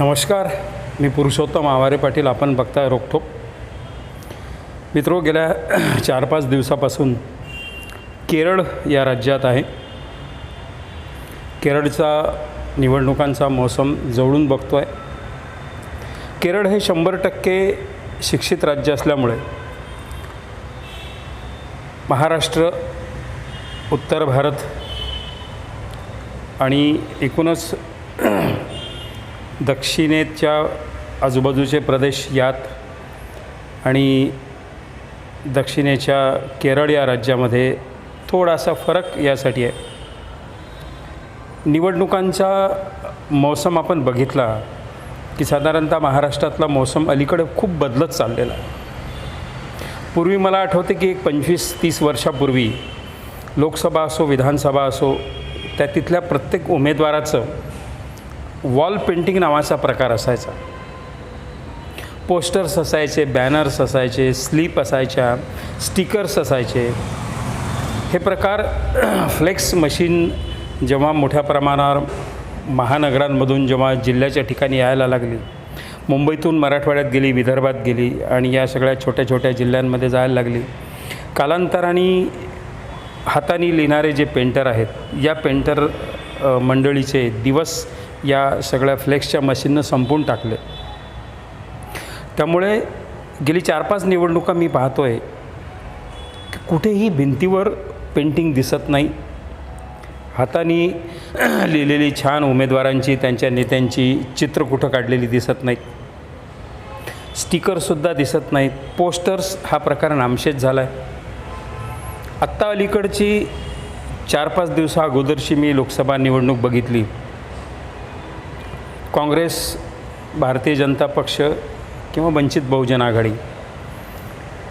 नमस्कार मी पुरुषोत्तम आवारे पाटील आपण बघताय रोखोक मित्रो गेल्या चार पाच दिवसापासून केरळ या राज्यात आहे. केरळचा निवडणुकांचा मौसम जवळून बघतो आहे केरळ हे शंभर टक्के शिक्षित राज्य असल्यामुळे महाराष्ट्र उत्तर भारत आणि एकूणच दक्षिणेच्या आजूबाजूचे प्रदेश यात आणि दक्षिणेच्या केरळ या राज्यामध्ये थोडासा फरक यासाठी आहे. निवडणुकांचा मौसम आपण बघितला की साधारणतः महाराष्ट्रातला मौसम अलीकडे खूप बदलत चाललेला पूर्वी मला आठवते की एक पंचवीस तीस वर्षापूर्वी लोकसभा असो विधानसभा असो त्या तिथल्या प्रत्येक उमेदवाराचं वॉल पेंटिंग नावाचा प्रकार असायचा. पोस्टर्स असायचे बॅनर्स असायचे स्लीप असायच्या स्टिकर्स असायचे. हे प्रकार फ्लेक्स मशीन जेव्हा मोठ्या प्रमाणावर महानगरांमधून जेव्हा जिल्ह्याच्या ठिकाणी यायला लागली मुंबईतून मराठवाड्यात गेली विदर्भात गेली आणि या सगळ्या छोट्या छोट्या जिल्ह्यांमध्ये जायला लागली कालांतराने हाताने लिहिणारे जे पेंटर आहेत या पेंटर मंडळीचे दिवस या सगळ्या फ्लेक्सच्या मशीननं संपून टाकले. त्यामुळे गेली चार पाच निवडणुका मी पाहतो आहे की कुठेही भिंतीवर पेंटिंग दिसत नाही. हाताने लिहिलेली छान उमेदवारांची त्यांच्या नेत्यांची चित्र कुठं काढलेली दिसत नाहीत. स्टिकरसुद्धा दिसत नाहीत. पोस्टर्स हा प्रकार नामशेष झाला आहे आत्ता अलीकडची चार पाच दिवसा अगोदरची मी लोकसभा निवडणूक बघितली. काँग्रेस भारतीय जनता पक्ष किंवा वंचित बहुजन आघाडी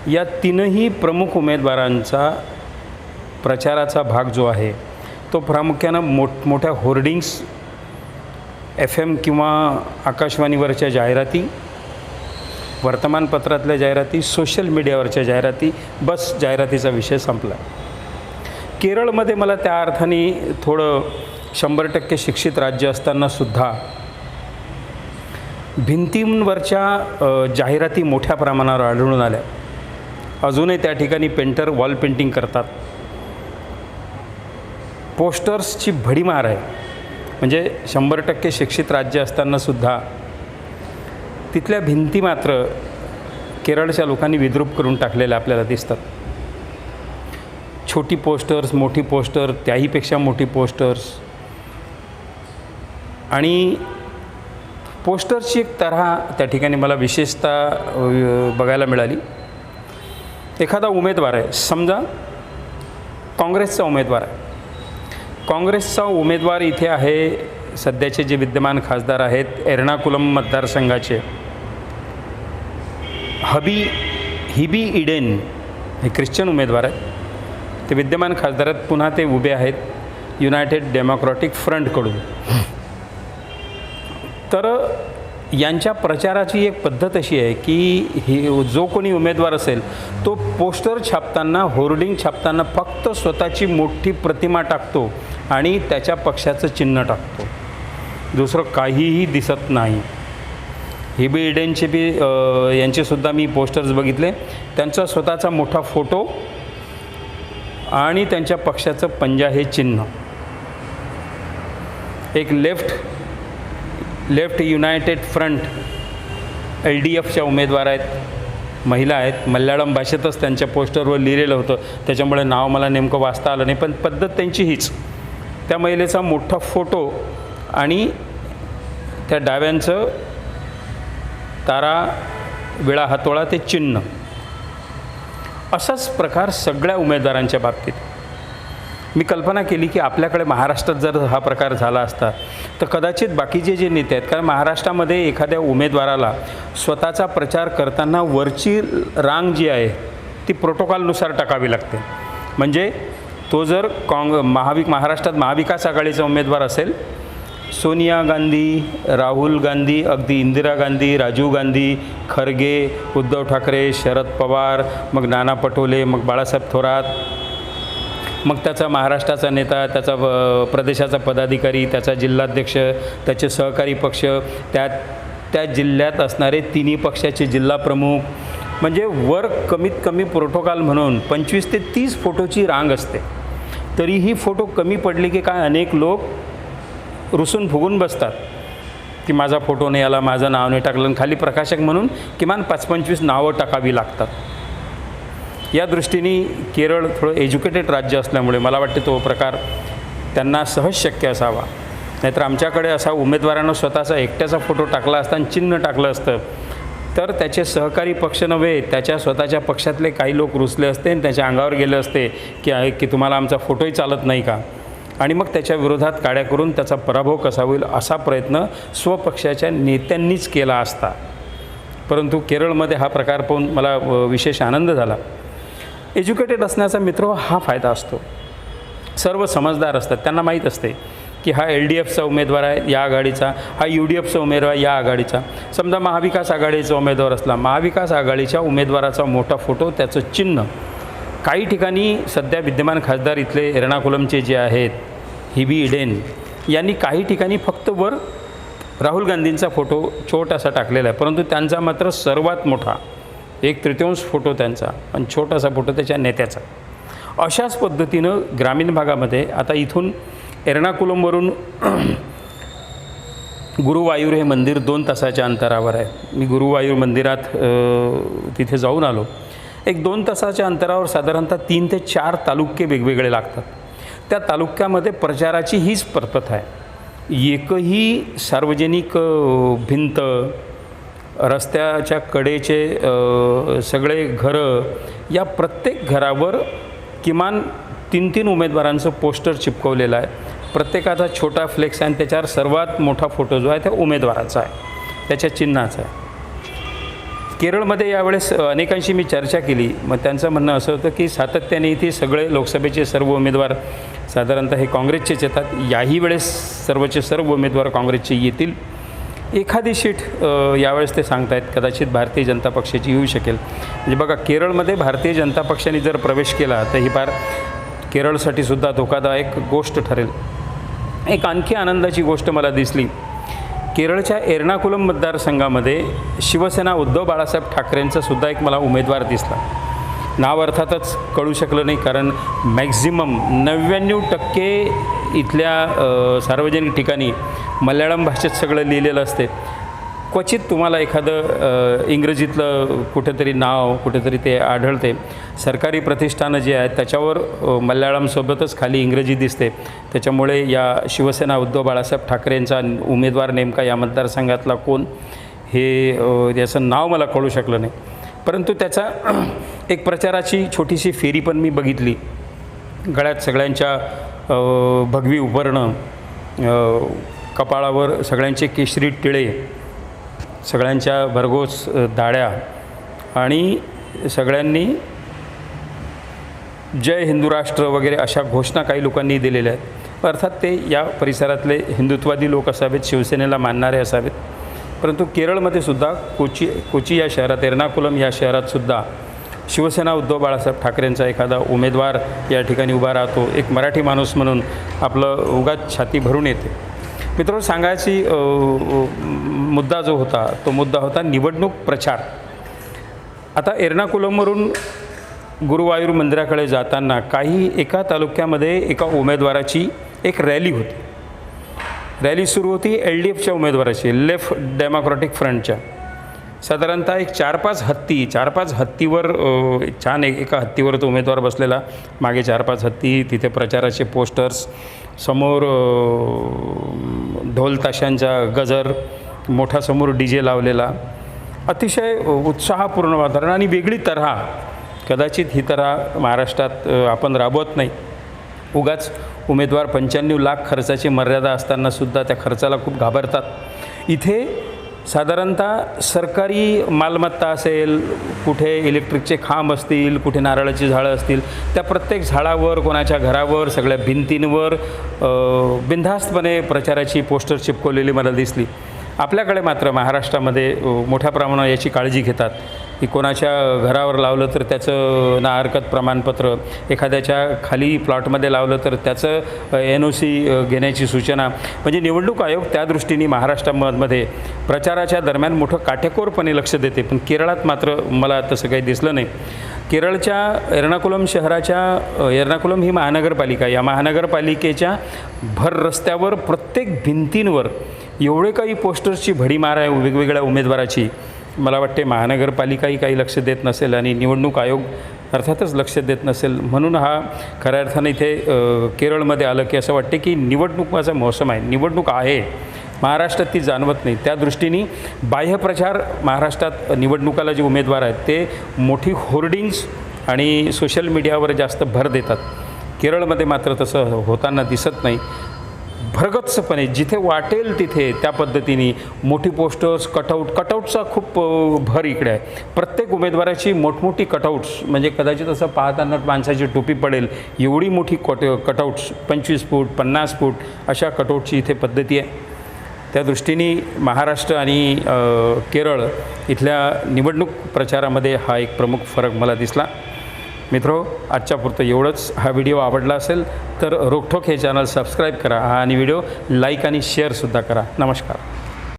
या तीनही प्रमुख उमेदवारांचा प्रचाराचा भाग जो आहे तो प्रामुख्यानं मोठमोठ्या होर्डिंग्स एफ एम किंवा आकाशवाणीवरच्या जाहिराती वर्तमानपत्रातल्या जाहिराती सोशल मीडियावरच्या जाहिराती बस जाहिरातीचा विषय संपला. केरळमध्ये मला त्या अर्थाने थोडं शंभर टक्के शिक्षित राज्य असतानासुद्धा भिंतींवरच्या जाहिराती मोठ्या प्रमाणावर आढळून आल्या. अजूनही त्या ठिकाणी पेंटर वॉल पेंटिंग करतात. पोस्टर्सची भडीमार आहे. म्हणजे शंभर टक्के शिक्षित राज्य असतानासुद्धा तिथल्या भिंती मात्र केरळच्या लोकांनी विद्रूप करून टाकलेल्या आपल्याला दिसतात. छोटी पोस्टर्स मोठी पोस्टर त्याहीपेक्षा मोठी पोस्टर्स. आणि पोस्टरची एक तऱ्हा त्या ठिकाणी मला विशेषतः बघायला मिळाली. एखादा उमेदवार आहे समजा काँग्रेसचा उमेदवार आहे. काँग्रेसचा उमेदवार इथे आहे सध्याचे जे विद्यमान खासदार आहेत एर्णाकुलम मतदारसंघाचे. हबी हिबी इडेन हे ख्रिश्चन उमेदवार आहेत. ते विद्यमान खासदार आहेत पुन्हा ते उभे आहेत युनायटेड डेमोक्रॅटिक फ्रंटकडून. तर यांच्या प्रचाराची एक पद्धत अशी आहे की ही जो कोणी उमेदवार असेल तो पोस्टर छापताना होर्डिंग छापताना फक्त स्वतःची मोठी प्रतिमा टाकतो आणि त्याच्या पक्षाचं चिन्ह टाकतो. दुसरं काहीही दिसत नाही. हिबी इडेनचे बी यांचेसुद्धा मी पोस्टर्स बघितले. त्यांचा स्वतःचा मोठा फोटो आणि त्यांच्या पक्षाचं पंजा हे चिन्ह. एक left left united front L D एफच्या उमेदवार आहेत महिला आहेत. मल्याळम भाषेतच त्यांच्या पोस्टरवर लिहिलेलं होतं. त्याच्यामुळे नाव मला नेमकं वाचता आलं नाही पण पद्धत त्यांची हीच. त्या महिलेचा मोठा फोटो आणि त्या डाव्यांचं तारा विळा हातोळा ते चिन्ह. असाच प्रकार सगळ्या उमेदवारांच्या बाबतीत. मी कल्पना केली की आपल्याकडे महाराष्ट्रात जर हा प्रकार झाला असता तर कदाचित बाकीचे जे नेते आहेत कारण महाराष्ट्रामध्ये एखाद्या उमेदवाराला स्वतःचा प्रचार करताना वरची रांग जी आहे ती प्रोटोकॉलनुसार टाकावी लागते. म्हणजे तो जर काँग महाविक महाराष्ट्रात महाविकास आघाडीचा उमेदवार असेल सोनिया गांधी राहुल गांधी अगदी इंदिरा गांधी राजीव गांधी खरगे उद्धव ठाकरे शरद पवार मग नाना पटोले मग बाळासाहेब थोरात मग त्याचा महाराष्ट्राचा नेता त्याचा प्रदेशाचा पदाधिकारी त्याचा जिल्हाध्यक्ष त्याचे सहकारी पक्ष त्या त्या जिल्ह्यात असणारे तिन्ही पक्षाचे जिल्हाप्रमुख म्हणजे वर कमीत कमी प्रोटोकॉल म्हणून पंचवीस ते तीस फोटोची रांग असते. तरीही फोटो कमी पडली की काय अनेक लोक रुसून फुगून बसतात. की माझा फोटो नाही आला माझं नाव नाही टाकलं. आणि खाली प्रकाशक म्हणून किमान पाच पंचवीस नावं टाकावी लागतात. या दृष्टीने केरळ थोडं एज्युकेटेड राज्य असल्यामुळे मला वाटते तो प्रकार त्यांना सहज शक्य असावा. नाहीतर आमच्याकडे असा उमेदवारानं स्वतःचा एकट्याचा फोटो टाकला असता आणि चिन्ह टाकलं असतं तर त्याचे सहकारी पक्ष नव्हे त्याच्या स्वतःच्या पक्षातले काही लोक रुसले असते आणि त्याच्या अंगावर गेले असते की आहे की तुम्हाला आमचा फोटोही चालत नाही का? आणि मग त्याच्या विरोधात काड्या करून त्याचा पराभव कसा होईल असा प्रयत्न स्वपक्षाच्या नेत्यांनीच केला असता. परंतु केरळमध्ये हा प्रकार पाहून मला विशेष आनंद झाला. एज्युकेटेड असण्याचा मित्र हा फायदा असतो. सर्व समजदार असतात. त्यांना माहीत असते की हा एल डी एफचा उमेदवार आहे या आघाडीचा. हा यू डी एफचा उमेदवार आहे या आघाडीचा. समजा महाविकास आघाडीचा उमेदवार असला महाविकास आघाडीच्या उमेदवाराचा मोठा फोटो त्याचं चिन्ह. काही ठिकाणी सध्या विद्यमान खासदार इथले एर्णाकुलमचे जे आहेत हिबी इडेन यांनी काही ठिकाणी फक्त वर राहुल गांधींचा फोटो छोटासा टाकलेला आहे. परंतु त्यांचा मात्र सर्वात मोठा एक तृतीयांश फोटो त्यांचा आणि छोटासा फोटो त्याच्या नेत्याचा. अशाच पद्धतीनं ग्रामीण भागामध्ये आता इथून एर्णाकुलमवरून गुरुवायूर हे मंदिर दोन तासाच्या अंतरावर आहे. मी गुरुवायूर मंदिरात तिथे जाऊन आलो. एक दोन तासाच्या अंतरावर साधारणतः तीन ते चार तालुके वेगवेगळे लागतात. त्या तालुक्यामध्ये प्रचाराची हीच पद्धत आहे. एकही सार्वजनिक भिंत रस्त्याच्या कडेचे सगळे घरं या प्रत्येक घरावर किमान तीन तीन उमेदवारांचं पोस्टर चिपकवलेलं आहे. प्रत्येकाचा छोटा फ्लेक्स आहे आणि त्याच्यावर सर्वात मोठा फोटो जो आहे त्या उमेदवाराचा आहे. त्याच्या चिन्हाचा आहे. केरळमध्ये यावेळेस अनेकांशी मी चर्चा केली. मग त्यांचं म्हणणं असं होतं की सातत्याने इथे सगळे लोकसभेचे सर्व उमेदवार साधारणतः हे काँग्रेसचेच येतात. याही वेळेस सर्वचे सर्व उमेदवार काँग्रेसचे येतील. एखादी सीट यावेळेस ते सांगतायत कदाचित भारतीय जनता पक्षाची येऊ शकेल. म्हणजे बघा केरळमध्ये भारतीय जनता पक्षाने जर प्रवेश केला तर ही फार केरळसाठी सुद्धा धोकादायक गोष्ट ठरेल. एक आणखी आनंदाची गोष्ट मला दिसली. केरळच्या एर्णाकुलम मतदारसंघामध्ये शिवसेना उद्धव बाळासाहेब ठाकरेंचा सुद्धा एक मला उमेदवार दिसला. नाव अर्थातच कळू शकलं नाही कारण मॅक्झिमम नव्याण्णव टक्के इथल्या सार्वजनिक ठिकाणी मल्याळम भाषेत सगळं लिहिलेलं असते. क्वचित तुम्हाला एखादं इंग्रजीतलं कुठेतरी नाव कुठेतरी ते आढळते. सरकारी प्रतिष्ठानं जे आहेत त्याच्यावर मल्याळमसोबतच खाली इंग्रजी दिसते. त्याच्यामुळे या शिवसेना उद्धव बाळासाहेब ठाकरेंचा उमेदवार नेमका या मतदारसंघातला कोण हे याचं नाव मला कळू शकलं नाही. परंतु त्याचा एक प्रचाराची छोटीशी फेरी पण मी बघितली. गळ्यात सगळ्यांच्या भगवी उपरणं कपाळावर सगळ्यांचे केशरी टिळे सगळ्यांच्या भरघोस दाड्या आणि सगळ्यांनी जय हिंदू राष्ट्र वगैरे अशा घोषणा काही लोकांनी दिलेल्या आहेत. अर्थात ते या परिसरातले हिंदुत्वादी लोक असावेत शिवसेनेला मानणारे असावेत. परंतु केरळमध्ये सुद्धा कोची कोची या शहरात एर्नाकुलम या शहरात सुद्धा शिवसेना उद्धव बाळासाहेब ठाकरेंचा एखादा उमेदवार या ठिकाणी उभा राहतो. एक मराठी माणूस म्हणून आपलं उगाच छाती भरून येते. मित्र सांगायची मुद्दा जो होता तो मुद्दा होता निवडणूक प्रचार. आता एर्नाकुलमवरून गुरुवायूर मंदिराकडे जाताना काही एका तालुक्यामध्ये एका उमेदवाराची एक रॅली होती. रॅली सुरू होती एल डी एफच्या उमेदवाराची लेफ्ट डेमोक्रॅटिक फ्रंटच्या. साधारणतः एक चार पाच हत्ती चार पाच हत्तीवर छान एक एका हत्तीवर तो उमेदवार बसलेला. मागे चार पाच हत्ती तिथे प्रचाराचे पोस्टर्स समोर ढोलताशांचा ढोल गजर मोठा समोर डी जे लावलेला. अतिशय उत्साहपूर्ण वातावरण आणि वेगळी तऱ्हा कदाचित ही तऱ्हा महाराष्ट्रात आपण राबवत नाही. उगाच उमेदवार पंच्याण्णव लाख खर्चाची मर्यादा असतानासुद्धा त्या खर्चाला खूप घाबरतात. इथे साधारणतः सरकारी मालमत्ता असेल कुठे इलेक्ट्रिकचे खांब असतील कुठे नारळाची झाडं असतील त्या प्रत्येक झाडावर कोणाच्या घरावर सगळ्या भिंतींवर बिंधास्तपणे बिनधास्तपणे प्रचाराची पोस्टर चिपकवलेली मला दिसली. आपल्याकडे मात्र महाराष्ट्रामध्ये मोठ्या प्रमाणावर याची काळजी घेतात. की कोणाच्या घरावर लावलं तर त्याचं ना हरकत प्रमाणपत्र एखाद्याच्या खाली प्लॉटमध्ये लावलं तर त्याचं एन ओ सी घेण्याची सूचना. म्हणजे निवडणूक आयोग त्या दृष्टीने महाराष्ट्रामध्ये प्रचाराच्या दरम्यान मोठं काटेकोरपणे लक्ष देते. पण केरळात मात्र मला तसं काही दिसलं नाही. केरळच्या एर्णाकुलम शहराच्या एर्नाकुलम एर्णाकुलम ही महानगरपालिका या महानगरपालिकेच्या भर रस्त्यावर प्रत्येक भिंतींवर एवढे काही पोस्टर्सची भडीमार आहे वेगवेगळ्या उमेदवाराची मला वाटते महानगरपालिकाही काही लक्ष देत नसेल आणि निवडणूक आयोग अर्थातच लक्ष देत नसेल. म्हणून हा खऱ्या अर्थानं इथे केरळमध्ये आलं की असं वाटते की निवडणुकाचा मौसम आहे. निवडणूक आहे. महाराष्ट्रात ती जाणवत नाही. त्या दृष्टीने बाह्यप्रचार महाराष्ट्रात निवडणुकाला जे उमेदवार आहेत ते मोठी होर्डिंग्स आणि सोशल मीडियावर जास्त भर देतात. केरळमध्ये मात्र तसं होताना दिसत नाही. भरगच्चपणे जिथे वाटेल तिथे त्या पद्धतीने मोठी पोस्टर्स कटआउट कटआउटचा खूप भर इकडे आहे. प्रत्येक उमेदवाराची मोठमोठी कटआउट्स म्हणजे कदाचित असं पाहताना माणसाची टोपी पडेल एवढी मोठी कट कटआउट्स पंचवीस फूट पन्नास फूट अशा कटआउटची इथे पद्धती आहे. त्या दृष्टीने महाराष्ट्र आणि केरळ इथल्या निवडणूक प्रचारामध्ये हा एक प्रमुख फरक मला दिसला. मित्रो आजच्या पुरतं एवढंच. हा व्हिडिओ आवडला असेल तर रोखोक हे चॅनल सबस्क्राईब करा आणि व्हिडिओ लाईक आणि शेअरसुद्धा करा. नमस्कार.